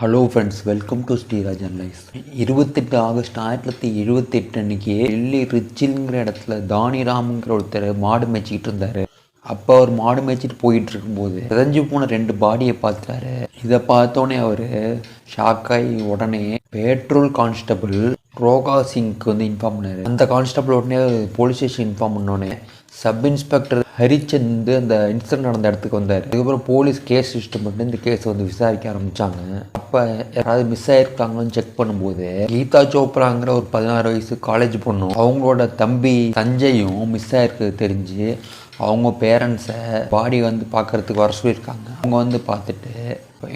Hello friends welcome to Srirajan life இருபத்தெட்டு August ஆயிரத்தி தொள்ளாயிரத்தி எழுபத்தெட்டு அன்னைக்கு டெல்லி ரிச்சில்ங்கிற இடத்துல தானிராம்ங்கிற ஒருத்தர் மாடு மேய்ச்சிக்கிட்டு இருந்தார். அப்போ அவர் மாடு மேய்ச்சிட்டு போயிட்டு இருக்கும்போது விதஞ்சு போன ரெண்டு பாடியை பார்த்தாரு. இதை பார்த்தோன்னே அவர் ஷாக்காகி உடனே பெட்ரோல் கான்ஸ்டபிள் ரோகா சிங்க்கு வந்து இன்ஃபார்ம் பண்ணாரு. அந்த கான்ஸ்டபிள் உடனே போலீஸ் ஸ்டேஷன் இன்ஃபார்ம் பண்ணோடனே சப் இன்ஸ்பெக்டர் ஹரிச்சந்த் அந்த இன்சிடென்ட் நடந்த இடத்துக்கு வந்தார். அதுக்கப்புறம் போலீஸ் கேஸ் சிஸ்டம் பண்ணி இந்த கேஸ் வந்து விசாரிக்க ஆரம்பிச்சாங்க. அப்போ யாராவது மிஸ் ஆயிருக்காங்கன்னு செக் பண்ணும்போது கீதா சோப்ராங்கிற ஒரு பதினாறு வயசு காலேஜ் பொண்ணும் அவங்களோட தம்பி சஞ்சயும் மிஸ் ஆயிருக்கு தெரிஞ்சு அவங்க பேரண்ட்ஸை பாடி வந்து பார்க்கறதுக்கு வர சொல்லியிருக்காங்க. அவங்க வந்து பார்த்துட்டு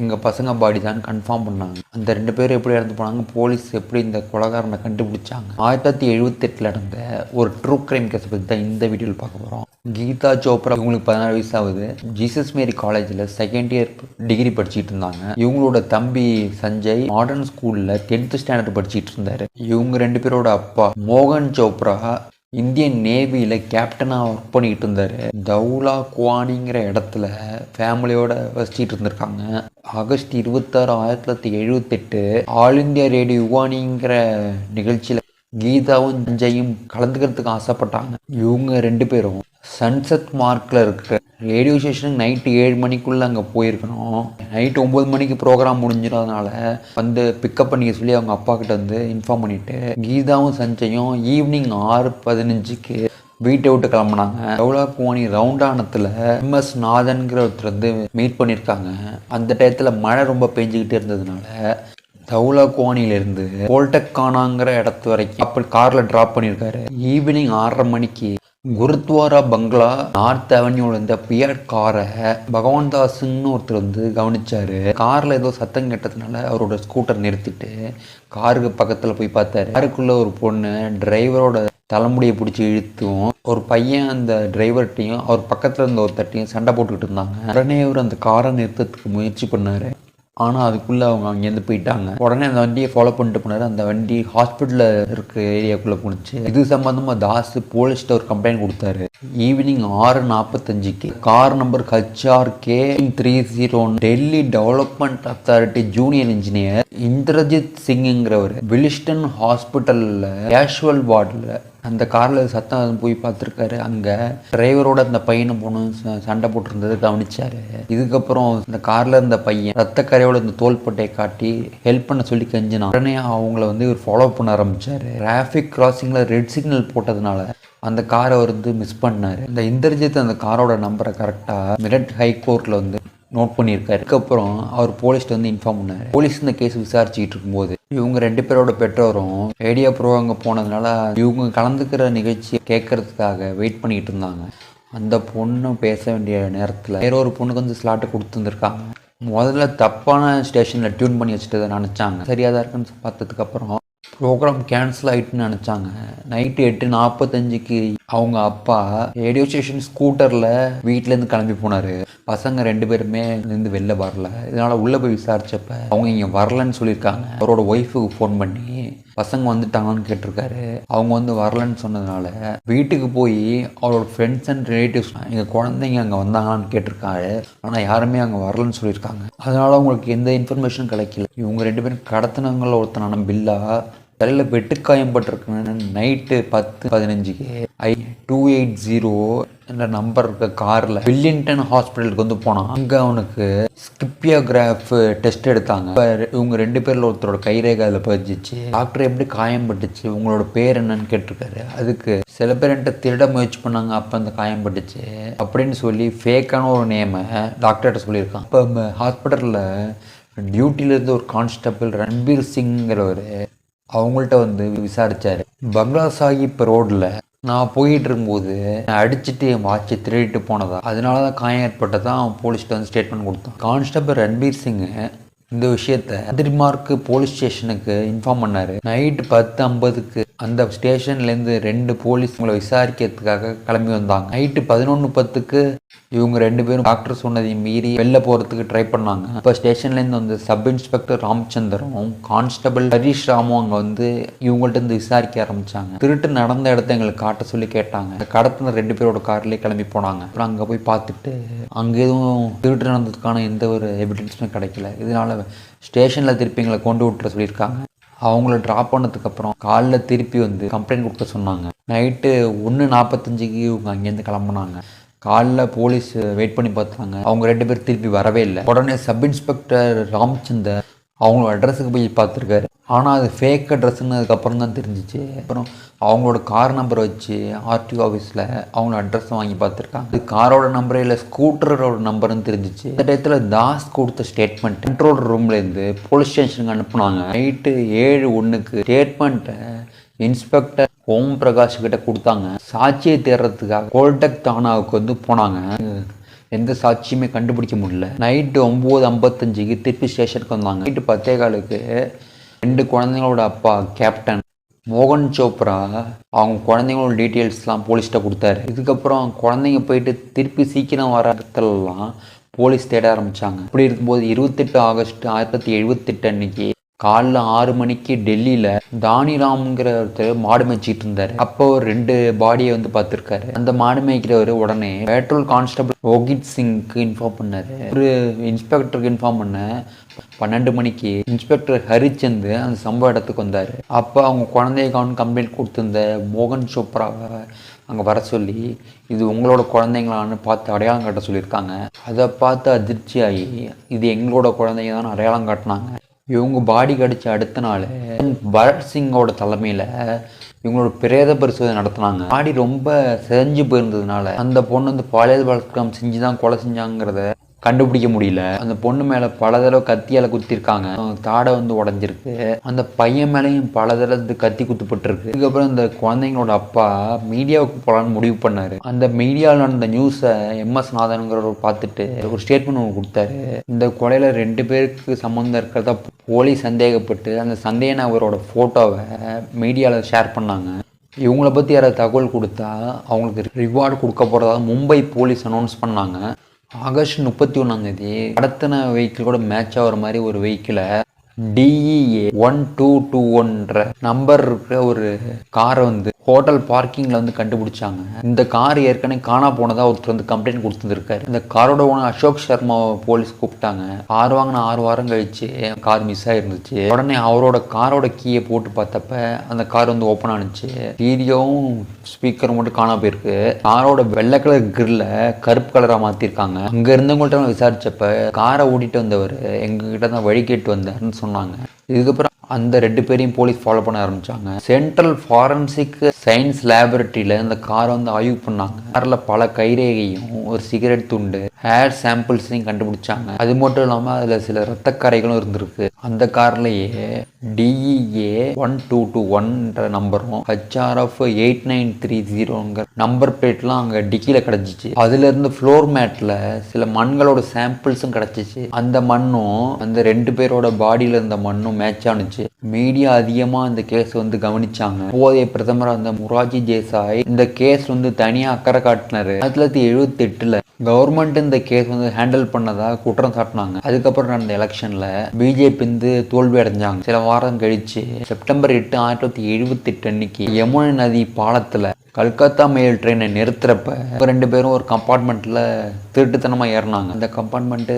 எங்கள் பசங்க பாடி தான் கன்ஃபார்ம் பண்ணாங்க. அந்த ரெண்டு பேரும் எப்படி இறந்து போனாங்க போலீஸ் எப்படி இந்த கொலகாரனை கண்டுபிடிச்சாங்க. ஆயிரத்தி தொள்ளாயிரத்தி எழுபத்தெட்டில் நடந்த ஒரு ட்ரூ கிரைம் கேஸை பற்றி தான் இந்த வீடியோவில் பார்க்க போகிறோம் கீதா சோப்ரா இவங்களுக்கு பதினாறு வயசு ஆகுது. ஜீசஸ் மேரி காலேஜில் செகண்ட் இயர் டிகிரி படிச்சுட்டு இருந்தாங்க. இவங்களோட தம்பி சஞ்சய் மாடர்ன் ஸ்கூலில் டென்த்து ஸ்டாண்டர்ட் படிச்சுட்டு இருந்தார். இவங்க ரெண்டு பேரோட அப்பா மோகன் சோப்ரா இந்தியன் நேவியில் கேப்டனாக ஒர்க் பண்ணிக்கிட்டு இருந்தார். தௌலா குவானிங்கிற இடத்துல ஃபேமிலியோட வசிச்சிட்டு இருந்திருக்காங்க. ஆகஸ்ட் இருபத்தாறு ஆயிரத்தி தொள்ளாயிரத்தி எழுபத்தெட்டு ஆல் இந்தியா ரேடியோ யுவானிங்கிற நிகழ்ச்சியில் கீதாவும் ஜெயும் கலந்துக்கிறதுக்கு ஆசைப்பட்டாங்க. இவங்க ரெண்டு பேரும். சன்செட் மார்க்கில் இருக்கிற ரேடியோ ஸ்டேஷனுக்கு நைட்டு ஏழு மணிக்குள்ளே அங்கே போயிருக்கணும். நைட்டு ஒம்பது மணிக்கு ப்ரோக்ராம் முடிஞ்சிடறதுனால வந்து பிக்கப் பண்ணிக்க சொல்லி அவங்க அப்பா கிட்ட வந்து இன்ஃபார்ம் பண்ணிட்டு கீதாவும் சஞ்சயும் ஈவினிங் ஆறு பதினஞ்சுக்கு வீட்டை விட்டு கிளம்புனாங்க. எவ்வளோ கோணி ரவுண்டானத்தில் எம்எஸ் நாதன்கிற ஒருத்தர் வந்து மீட் பண்ணியிருக்காங்க அந்த டயத்தில் மழை ரொம்ப பெஞ்சிக்கிட்டே இருந்ததுனால தௌலா குவானிலேருந்து கோல்டக்கானாங்கிற இடத்து வரைக்கும் அப்படி காரில் ட்ராப் பண்ணியிருக்காரு ஈவினிங் ஆறரை மணிக்கு குருத்வாரா பங்களா நார்த் அவென்யூல இருந்த பியர் காரை பகவான் தாஸ்ன்னு ஒருத்தர் வந்து கவனிச்சாரு. கார்ல ஏதோ சத்தம் கேட்டதுனால அவரோட ஸ்கூட்டர் நிறுத்திட்டு காருக்கு பக்கத்துல போய் பார்த்தாரு. காருக்குள்ள ஒரு பொண்ணு டிரைவரோட தலைமுடியை பிடிச்சி இழுத்தும் ஒரு பையன் அந்த டிரைவர்கிட்டையும் அவர் பக்கத்துல இருந்த ஒருத்தட்டையும் சண்டை போட்டுக்கிட்டு இருந்தாங்க. உடனே அவர் அந்த காரை நிறுத்தத்துக்கு முயற்சி பண்ணாரு. ஆனால் அதுக்குள்ளே அவங்க அங்கேருந்து போயிட்டாங்க. உடனே அந்த வண்டியை ஃபாலோ பண்ணிட்டு போனார். அந்த வண்டி ஹாஸ்பிட்டலில் இருக்க ஏரியாக்குள்ளே போணுச்சு. இது சம்மந்தமாக தாஸ் போலீஸ்கிட்ட ஒரு கம்ப்ளைண்ட் கொடுத்தாரு. ஈவினிங் ஆறு நாற்பத்தஞ்சுக்கு. Car number HR K three zero Delhi development authority junior engineer Indrajit சிங்குங்கிறவர் Willingdon ஹாஸ்பிட்டலில் கேஷுவல் வார்டில் அந்த காரில் சத்தம் போய் பார்த்துருக்காரு. அங்கே டிரைவரோட அந்த பையனும் பொண்ணும் ச- சண்டை போட்டிருந்தது கவனிச்சாரு. இதுக்கப்புறம் இந்த காரில் இருந்த பையன் ரத்த கரையோட இந்த தோள்பட்டையை காட்டி ஹெல்ப் பண்ண சொல்லி கெஞ்சினான். உடனே அவங்கள வந்து இவர் ஃபாலோ பண்ண ஆரம்பிச்சாரு. டிராஃபிக் கிராசிங்கில் ரெட் சிக்னல் போட்டதுனால அந்த காரை வந்து மிஸ் பண்ணார். இந்த இந்திரஜித் அந்த காரோட நம்பரை கரெக்டாக மிரட் ஹை கோர்ட்டில் வந்து நோட் பண்ணியிருக்காரு. அதுக்கப்புறம் அவர் போலீஸ்ட்டு வந்து இன்ஃபார்ம் பண்ணார். போலீஸ் இந்த கேஸ் விசாரிச்சுக்கிட்டு இருக்கும்போது இவங்க ரெண்டு பேரோட பெற்றோரும் ரேடியோ ப்ரோ அங்கே போனதுனால இவங்க கலந்துக்கிற நிகழ்ச்சியை கேட்கறதுக்காக வெயிட் பண்ணிக்கிட்டு இருந்தாங்க. அந்த பொண்ணு பேச வேண்டிய நேரத்தில் வேற ஒரு பொண்ணுக்கு வந்து ஸ்லாட்டு கொடுத்துருந்துருக்காங்க முதல்ல தப்பான ஸ்டேஷனில் டியூன் பண்ணி வச்சுட்டு நினச்சாங்க. சரியாக தான் இருக்குன்னு பார்த்ததுக்கப்புறம் ப்ரோக்ராம் கேன்சல் ஆயிட்டுன்னு நினச்சாங்க. நைட்டு எட்டு நாற்பத்தஞ்சுக்கு அவங்க அப்பா ரேடியோ ஸ்டேஷன் ஸ்கூட்டரில் வீட்டிலேருந்து கிளம்பி போனார். பசங்க ரெண்டு பேருமே இருந்து வெளில வரல. இதனால் உள்ளே போய் விசாரிச்சப்ப அவங்க இங்கே வரலன்னு சொல்லியிருக்காங்க. அவரோட ஒய்ஃபுக்கு ஃபோன் பண்ணி பசங்க வந்துட்டாங்கன்னு கேட்டிருக்காரு. அவங்க வந்து வரலன்னு சொன்னதுனால வீட்டுக்கு போய் அவரோட ஃப்ரெண்ட்ஸ் அண்ட் ரிலேட்டிவ்ஸ் எங்கள் குழந்தைங்க அங்கே வந்தாங்களான்னு கேட்டிருக்காரு. ஆனால் யாருமே அங்கே வரலன்னு சொல்லியிருக்காங்க. அதனால அவங்களுக்கு எந்த இன்ஃபர்மேஷனும் கிடைக்கல. இவங்க ரெண்டு பேரும் கடத்தினவங்கள ஒருத்தனான பில்லா தலையில் வெட்டுக்காயம் பட்டிருக்குன்னு நைட்டு பத்து பதினஞ்சுக்கு ஐ டூ எயிட் ஜீரோ என்ற நம்பர் இருக்க காரில் வில்லிங்டன் ஹாஸ்பிட்டலுக்கு வந்து போனான். அங்கே அவனுக்கு ஸ்கிப்பியோகிராஃப் டெஸ்ட் எடுத்தாங்க. இவங்க ரெண்டு பேரில் ஒருத்தரோட கைரேகை அதில் பதிச்சிச்சு டாக்டர் எப்படி காயம் பட்டுச்சு உங்களோட பேர் என்னன்னு கேட்டிருக்காரு. அதுக்கு சில பேர் என்கிட்ட திருட முயற்சி பண்ணாங்க அப்போ அந்த காயம் பட்டுச்சு அப்படின்னு சொல்லி ஃபேக்கான ஒரு நேமை டாக்டர்கிட்ட சொல்லியிருக்கான். இப்போ ஹாஸ்பிட்டலில் டியூட்டிலேருந்து ஒரு கான்ஸ்டபிள் ரன்பீர் சிங்கிறவர் அவங்கள்ட்ட வந்து விசாரிச்சாரு. பங்களா சாஹிப் ரோட்ல நான் போயிட்டு இருக்கும்போது அடிச்சுட்டு என் வாட்சை திருடிட்டு போனதா. அதனால தான் காயம் ஏற்பட்டதான் அவன் போலீஸ்கிட்ட வந்து ஸ்டேட்மெண்ட் கொடுத்தான். கான்ஸ்டபிள் ரன்பீர் சிங்கு இந்த விஷயத்த அதிர்மார்க்கு போலீஸ் ஸ்டேஷனுக்கு இன்ஃபார்ம் பண்ணார். நைட்டு பத்து ஐம்பதுக்கு அந்த ஸ்டேஷன்லேருந்து ரெண்டு போலீஸ் உங்களை விசாரிக்கிறதுக்காக கிளம்பி வந்தாங்க. நைட்டு பதினொன்று பத்துக்கு இவங்க ரெண்டு பேரும் டாக்டர் சொன்னதையும் மீறி வெளில போகிறதுக்கு ட்ரை பண்ணாங்க. இப்போ ஸ்டேஷன்லேருந்து வந்து சப் இன்ஸ்பெக்டர் ராமச்சந்திரனும் கான்ஸ்டபிள் ஹரிஷ் ராமும் அங்கே வந்து இவங்கள்ட்ட இருந்து விசாரிக்க ஆரம்பிச்சாங்க. திருட்டு நடந்த இடத்த எங்களுக்கு காட்ட சொல்லி கேட்டாங்க. கடத்தின ரெண்டு பேரோட கார்லேயே கிளம்பி போனாங்க. அப்புறம் அங்கே போய் பார்த்துட்டு அங்கே எதுவும் திருட்டு நடந்ததுக்கான எந்த ஒரு எவிடன்ஸும் கிடைக்கல. இதனால ஸ்டேஷனில் திருப்பி எங்களை கொண்டு விட்டுற சொல்லியிருக்காங்க. அவங்கள ட்ராப் பண்ணதுக்கப்புறம் காலைல திருப்பி வந்து கம்ப்ளைண்ட் கொடுக்க சொன்னாங்க. நைட்டு ஒன்று நாற்பத்தஞ்சுக்கு இவங்க அங்கேருந்து கிளம்புனாங்க. காலைல போலீஸ் வெயிட் பண்ணி பார்த்தாங்க. அவங்க ரெண்டு பேர் திருப்பி வரவே இல்லை. உடனே சப் இன்ஸ்பெக்டர் ராமச்சந்தர் அவங்களோட அட்ரஸுக்கு போய் பார்த்துருக்காரு. ஆனால் அது ஃபேக் அட்ரஸ்ன்னு அதுக்கப்புறம் தான் தெரிஞ்சிச்சு. அப்புறம் அவங்களோட கார் நம்பர் வச்சு ஆர்டிஓ ஆஃபீஸில் அவங்களோட அட்ரஸ் வாங்கி பார்த்துருக்காங்க. அது காரோட நம்பரே இல்லை ஸ்கூட்டரோட நம்பர்னு தெரிஞ்சிச்சு. இந்த டயத்தில் தாஸ் கொடுத்த ஸ்டேட்மெண்ட் கண்ட்ரோல் ரூம்லேருந்து போலீஸ் ஸ்டேஷனுக்கு அனுப்புனாங்க. நைட்டு ஏழு ஒன்றுக்கு ஸ்டேட்மெண்ட்டை இன்ஸ்பெக்டர் ஓம் பிரகாஷ் கிட்ட கொடுத்தாங்க. சாட்சியை தேடுறதுக்காக கோல்டெக் தானாவுக்கு வந்து போனாங்க. எந்த சாட்சியுமே கண்டுபிடிக்க முடியல. நைட்டு ஒம்பது ஐம்பத்தஞ்சுக்கு திருப்பி ஸ்டேஷனுக்கு வந்தாங்க. நைட்டு பத்தே காலுக்கு ரெண்டு குழந்தைங்களோட அப்பா கேப்டன் மோகன் சோப்ரா அவங்க குழந்தைங்களோட டீட்டெயில்ஸ்லாம் போலீஸ்கிட்ட கொடுத்தாரு. இதுக்கப்புறம் குழந்தைங்க போயிட்டு திருப்பி சீக்கிரம் வர இடத்துலலாம் போலீஸ் தேட ஆரம்பித்தாங்க இப்படி இருக்கும்போது இருபத்தெட்டு ஆகஸ்ட் ஆயிரத்தி தொள்ளாயிரத்தி எழுபத்தெட்டு அன்னைக்கு காலைல ஆறு மணிக்கு டெல்லியில் தானிராம்ங்கிற ஒருத்தர் மாடு மேய்ச்சிட்டு இருந்தார். அப்போ ஒரு ரெண்டு பாடியை வந்து பார்த்துருக்காரு. அந்த மாடு மேய்க்கிறவர் உடனே பெட்ரோல் கான்ஸ்டபிள் ஓகித் சிங்க்கு இன்ஃபார்ம் பண்ணாரு. ஒரு இன்ஸ்பெக்டருக்கு இன்ஃபார்ம் பண்ண பன்னெண்டு மணிக்கு இன்ஸ்பெக்டர் ஹரிச்சந்த் அந்த சம்பவ இடத்துக்கு வந்தார். அப்போ அவங்க குழந்தைய கவனம் கம்ப்ளைண்ட் கொடுத்துருந்த மோகன் சோப்ராவை அங்கே வர சொல்லி இது உங்களோட குழந்தைங்களான்னு பார்த்து அடையாளம் காட்ட சொல்லியிருக்காங்க. அதை பார்த்து அதிர்ச்சி ஆகி இது எங்களோட குழந்தைங்க தான் அடையாளம் காட்டினாங்க. இவங்க பாடி கடிச்ச அடுத்த நாள் பரத் சிங்கோட தலைமையில் இவங்களோட பிரேத பரிசோதனை நடத்தினாங்க. பாடி ரொம்ப செஞ்சு போயிருந்ததுனால அந்த பொண்ணு வந்து பாலியல் பலாத்காரம் செஞ்சு தான் கொலை செஞ்சாங்கிறத கண்டுபிடிக்க முடியல. அந்த பொண்ணு மேலே பல தடவை கத்தியால் குத்திருக்காங்க. தாடை வந்து உடஞ்சிருக்கு. அந்த பையன் மேலேயும் பல தடவை கத்தி குத்துப்பட்டிருக்கு. இதுக்கப்புறம் இந்த குழந்தைங்களோட அப்பா மீடியாவுக்கு போகலான்னு முடிவு பண்ணாரு. அந்த மீடியாவில் நடந்த நியூஸை எம்எஸ் நாதனுங்கிறவர் பார்த்துட்டு ஒரு ஸ்டேட்மெண்ட் ஒன்று கொடுத்தாரு. இந்த கொலையில் ரெண்டு பேருக்கு சம்மந்தம் இருக்கிறதா போலீஸ் சந்தேகப்பட்டு அந்த சந்தேக நபரோட ஃபோட்டோவை மீடியாவில் ஷேர் பண்ணாங்க. இவங்கள பற்றி யாராவது தகவல் கொடுத்தா அவங்களுக்கு ரிவார்டு கொடுக்க போகிறதா மும்பை போலீஸ் அனௌன்ஸ் பண்ணாங்க. ஆகஸ்ட் முப்பத்தி ஒன்றாந்தேதி கடத்தின வெஹிக்கிள் கூட மேட்ச் ஆகிற மாதிரி ஒரு வெஹிக்கிளை டிஇஏ ஒன் டூ டூ ஒன்ற நம்பர் இருக்கிற ஒரு காரை வந்து ஹோட்டல் பார்க்கிங்கில் வந்து கண்டுபிடிச்சாங்க. இந்த கார் ஏற்கனவே காணா போனதாக ஒருத்தர் வந்து கம்ப்ளைண்ட் கொடுத்துருக்காரு இந்த காரோட ஓனர் அசோக் சர்மா போலீஸ் கூப்பிட்டாங்க. ஆறு வாங்கின ஆறு வாரம் கழிச்சு கார் மிஸ் ஆயிருந்துச்சு. உடனே அவரோட காரோட கீயை போட்டு பார்த்தப்ப அந்த கார் வந்து ஓப்பன் ஆனிச்சு. வீடியோவும் ஸ்பீக்கரும் மட்டும் காணா போயிருக்கு. காரோட வெள்ளை கலர் கிரில்ல கருப்பு கலராக மாற்றிருக்காங்க அங்கே இருந்தவங்கள்ட்ட விசாரிச்சப்ப காரை ஓட்டிட்டு வந்தவர் எங்ககிட்ட தான் வழி கேட்டு வந்தாருன்னு சொன்னாங்க. இதுக்கப்புறம் அந்த ரெண்டு பேரையும் போலீஸ் ஃபாலோ பண்ண ஆரம்பிச்சாங்க. சென்ட்ரல் ஃபாரன்சிக் சயின்ஸ் லேபரட்டரியில் இந்த காரை வந்து ஆய்வு பண்ணாங்க. காரில் பல கைரேகையும் ஒரு சிகரெட் துண்டு ஹேர் சாம்பிள்ஸையும் கண்டுபிடிச்சாங்க. அது மட்டும் இல்லாமல் அதில் சில ரத்தக்கரைகளும் இருந்திருக்கு. அந்த கார்லேயே டிஇஏ ஒன் டூ டூ ஒன்ற நம்பரும் ஹச்ஆர்எஃப் எயிட் நைன் த்ரீ ஜீரோங்கிற நம்பர் பிளேட்லாம் அங்கே டிக்கியில் கிடச்சிச்சு. அதுலேருந்து ஃப்ளோர் மேட்டில் சில மண்களோட சாம்பிள்ஸும் கிடச்சிச்சு. அந்த மண்ணும் அந்த ரெண்டு பேரோட பாடியில் இருந்த மண்ணும் மேட்ச் ஆனுச்சு. மீடியா அதிகமாக இந்த கேஸ் வந்து கவனிச்சாங்க. போதைய பிரதமர் அந்த முராஜி தேசாய் இந்த கேஸ் வந்து தனியாக அக்கறை காட்டினாரு. ஆயிரத்தி தொள்ளாயிரத்தி எழுபத்தி எட்டில் கவர்மெண்ட் இந்த கேஸ் வந்து ஹேண்டில் பண்ணதா குற்றம் சாட்டினாங்க. அதுக்கப்புறம் நடந்த எலெக்ஷன்ல பிஜேபி வந்து தோல்வி அடைஞ்சாங்க. சில வாரம் கழிச்சு செப்டம்பர் எட்டு ஆயிரத்தி தொள்ளாயிரத்தி எழுபத்தி எட்டு அன்னைக்கு யமுனை நதி பாலத்துல கல்கத்தா மெயில் ட்ரெயினை நிறுத்துறப்ப ரெண்டு பேரும் ஒரு கம்பார்ட்மெண்ட்டில் திருட்டுத்தனமாக ஏறினாங்க. அந்த கம்பார்ட்மெண்ட்டு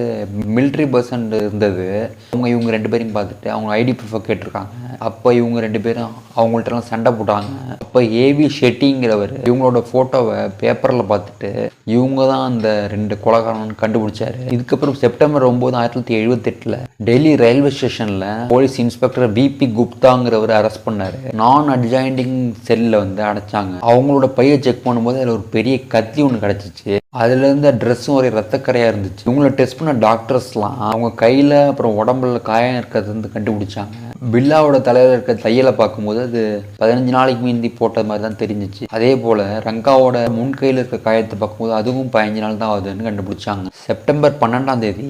மிலிட்ரி பஸ் இருந்தது. அவங்க இவங்க ரெண்டு பேரையும் பார்த்துட்டு அவங்க ஐடி ப்ரூஃபை கேட்டிருக்காங்க. அப்போ இவங்க ரெண்டு பேரும் அவங்கள்ட்டலாம் சண்டை போட்டாங்க. அப்போ ஏவி ஷெட்டிங்கிறவர் இவங்களோட ஃபோட்டோவை பேப்பரில் பார்த்துட்டு இவங்க தான் அந்த ரெண்டு கொலகாரன் கண்டுபிடிச்சாரு. இதுக்கப்புறம் செப்டம்பர் ஒம்பது ஆயிரத்தி தொள்ளாயிரத்தி எழுபத்தெட்டில் டெல்லி ரயில்வே ஸ்டேஷனில் போலீஸ் இன்ஸ்பெக்டர் பிபி குப்தாங்கிறவர் அரெஸ்ட் பண்ணாரு. நான் அட்ஜாயிண்டிங் செல்லில் வந்து அடைச்சாங்க. அவங்க அவங்களோட பையை செக் பண்ணும்போது அதில் ஒரு பெரிய கத்தி ஒன்று கிடச்சிச்சு. அதுலேருந்து ட்ரெஸ்ஸும் ஒரே ரத்தக்கரையாக இருந்துச்சு. இவங்கள டெஸ்ட் பண்ண டாக்டர்ஸ்லாம் அவங்க கையில் அப்புறம் உடம்புல காயம் இருக்கிறது வந்து கண்டுபிடிச்சாங்க. பில்லாவோட தலையில் இருக்க தையலை பார்க்கும்போது அது பதினஞ்சு நாளைக்கு மீந்தி போட்ட மாதிரி தான் தெரிஞ்சிச்சு. அதே போல் ரங்காவோட முன் கையில் இருக்க காயத்தை பார்க்கும்போது அதுவும் பதினஞ்சு நாள் தான் ஆகுதுன்னு கண்டுபிடிச்சாங்க. செப்டம்பர் பன்னெண்டாம் தேதி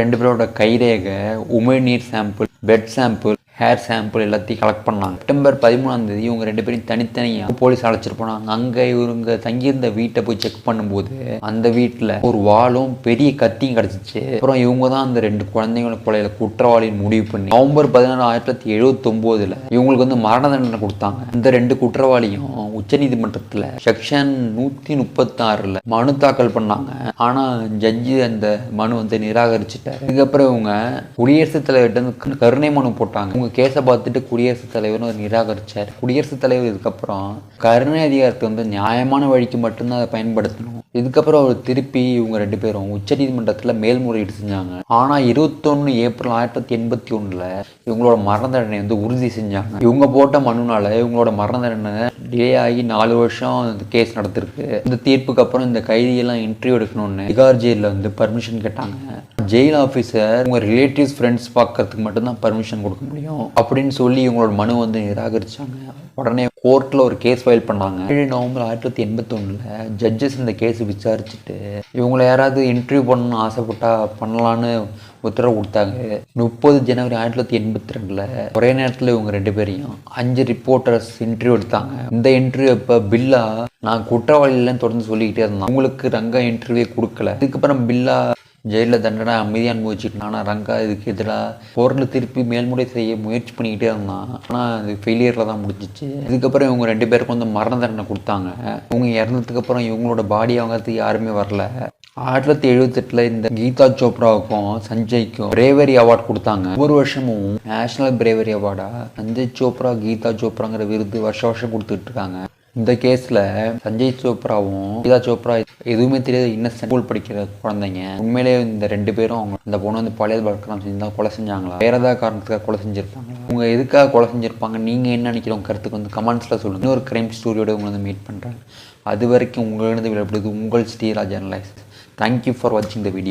ரெண்டு பேரோட கைரேகை உமிழ்நீர் sample bed sample hair sample எல்லாத்தையும் கலெக்ட் பண்ணாங்க. செப்டம்பர் பதிமூணாம் தேதி இவங்க ரெண்டு பேரும் தனித்தனியாக போலீஸ் அழைச்சிட்டு போனாங்க. அங்கே இவங்க தங்கியிருந்த வீட்டை போய் செக் பண்ணும்போது அந்த வீட்டில் ஒரு வாளும் பெரிய கத்தியும் கிடச்சிச்சு. அப்புறம் இவங்க தான் அந்த ரெண்டு குழந்தைங்கள கொலையில குற்றவாளின்னு முடிவு பண்ணி நவம்பர் பதினாறு ஆயிரத்தி தொள்ளாயிரத்தி எழுபத்தொம்போதுல இவங்களுக்கு வந்து மரண தண்டனை கொடுத்தாங்க. இந்த ரெண்டு குற்றவாளியும் உச்சநீதிமன்றத்தில் செக்ஷன் நூற்றி முப்பத்தாறில் மனு தாக்கல் பண்ணாங்க. ஆனால் ஜட்ஜி அந்த மனு வந்து நிராகரிச்சிட்டார். இதுக்கப்புறம் இவங்க குடியரசுத் தலைவர்கிட்ட கருணை மனு போட்டாங்க. இவங்க கேஸை பார்த்துட்டு குடியரசுத் தலைவர் வந்து நிராகரிச்சார். குடியரசுத் தலைவர் இதுக்கப்புறம் கருணை அதிகாரத்தை வந்து நியாயமான வழிக்கு மட்டும்தான் அதை பயன்படுத்தணும். இதுக்கப்புறம் அவர் திருப்பி இவங்க ரெண்டு பேரும் உச்சநீதிமன்றத்தில் மேல்முறையீடு செஞ்சாங்க. ஆனால் இருபத்தொன்று ஏப்ரல் ஆயிரத்தி தொள்ளாயிரத்தி எண்பத்தி ஒன்றில் இவங்களோட மரண தண்டனை வந்து உறுதி செஞ்சாங்க. இவங்க போட்ட மனுனால இவங்களோட மரண தண்டனை டிலே ஆகி நாலு வருஷம் இந்த கேஸ் நடந்திருக்கு. இந்த தீர்ப்புக்கு அப்புறம் இந்த கைதியெல்லாம் இன்டர்வியூ எடுக்கணும்னு திகார் ஜெயிலில் வந்து பர்மிஷன் கேட்டாங்க. ஜெயில் ஆஃபீஸர் உங்கள் ரிலேட்டிவ்ஸ் ஃப்ரெண்ட்ஸ் பார்க்கறதுக்கு மட்டும்தான் பர்மிஷன் கொடுக்க முடியும் அப்படின்னு சொல்லி இவங்களோட மனு வந்து நிராகரிச்சாங்க. உடனே கோர்ட்டில் ஒரு கேஸ் ஃபைல் பண்ணாங்க. ஏழு நவம்பர் ஆயிரத்தி தொள்ளாயிரத்தி எண்பத்தொன்னில் ஜட்ஜஸ் இந்த கேஸ் விசாரிச்சுட்டு இவங்கள யாராவது இன்டர்வியூ பண்ணணும்னு ஆசைப்பட்டா பண்ணலான்னு உத்தரவு கொடுத்தாங்க. முப்பது ஜனவரி ஆயிரத்தி தொள்ளாயிரத்தி எண்பத்தி ரெண்டில் ஒரே நேரத்தில் இவங்க ரெண்டு பேரையும் அஞ்சு ரிப்போர்ட்டர்ஸ் இன்டர்வியூ எடுத்தாங்க. இந்த இன்டர்வியூ இப்போ பில்லா நான் குற்றவாளிலாம் தொடர்ந்து சொல்லிக்கிட்டே இருந்தான். உங்களுக்கு ரங்கா இன்டர்வியூ கொடுக்கல. இதுக்கப்புறம் பில்லா ஜெயிலில் தண்டனை அமைதியாக அனுபவிச்சுட்டு ஆனால் ரங்கா இதுக்கு எதிராக கோர்ட்டில் திருப்பி மேல்முறை செய்ய முயற்சி பண்ணிக்கிட்டே இருந்தான். ஆனால் அது ஃபெயிலியரில் தான் முடிஞ்சிச்சு. இதுக்கப்புறம் இவங்க ரெண்டு பேருக்கும் வந்து மரண தண்டனை கொடுத்தாங்க. இவங்க இறந்ததுக்கப்புறம் இவங்களோட பாடி வாங்குறதுக்கு யாருமே வரல. ஆயிரத்தி தொள்ளாயிரத்தி எழுபத்தெட்டில் இந்த கீதா சோப்ராவுக்கும் சஞ்சய்க்கும் பிரேவரி அவார்ட் கொடுத்தாங்க. ஒவ்வொரு வருஷமும் நேஷனல் பிரேவரி அவார்டா சஞ்சய் சோப்ரா கீதா சோப்ராங்கிற விருது வருஷ வருஷம் கொடுத்துட்டு இருக்காங்க. இந்த கேஸில் சஞ்சய் சோப்ராவும் கீதா சோப்ரா எதுவுமே தெரியாத இன்னசென்ட் ஸ்கூல் படிக்கிற குழந்தைங்க. உண்மையிலே இந்த ரெண்டு பேரும் அவங்க அந்த பொண்ணு வந்து பழைய பழக்கம் செஞ்சு தான் கொலை செஞ்சாங்களா? வேற ஏதாவது காரணத்துக்காக கொலை செஞ்சிருப்பாங்க. அவங்க எதுக்காக கொலை செஞ்சிருப்பாங்க? நீங்கள் என்ன நினைக்கிறவங்க கருத்துக்கு வந்து கமெண்ட்ஸில் சொல்லுங்கள் இன்னொரு கிரைம் ஸ்டோரியோட உங்களை வந்து மீட் பண்ணுறாங்க அது வரைக்கும் உங்களிருந்து விடப்படுது உங்கள் ஸ்ரீராஜ் அனலைஸ். தேங்க்யூ ஃபார் வாட்சிங் த வீடியோ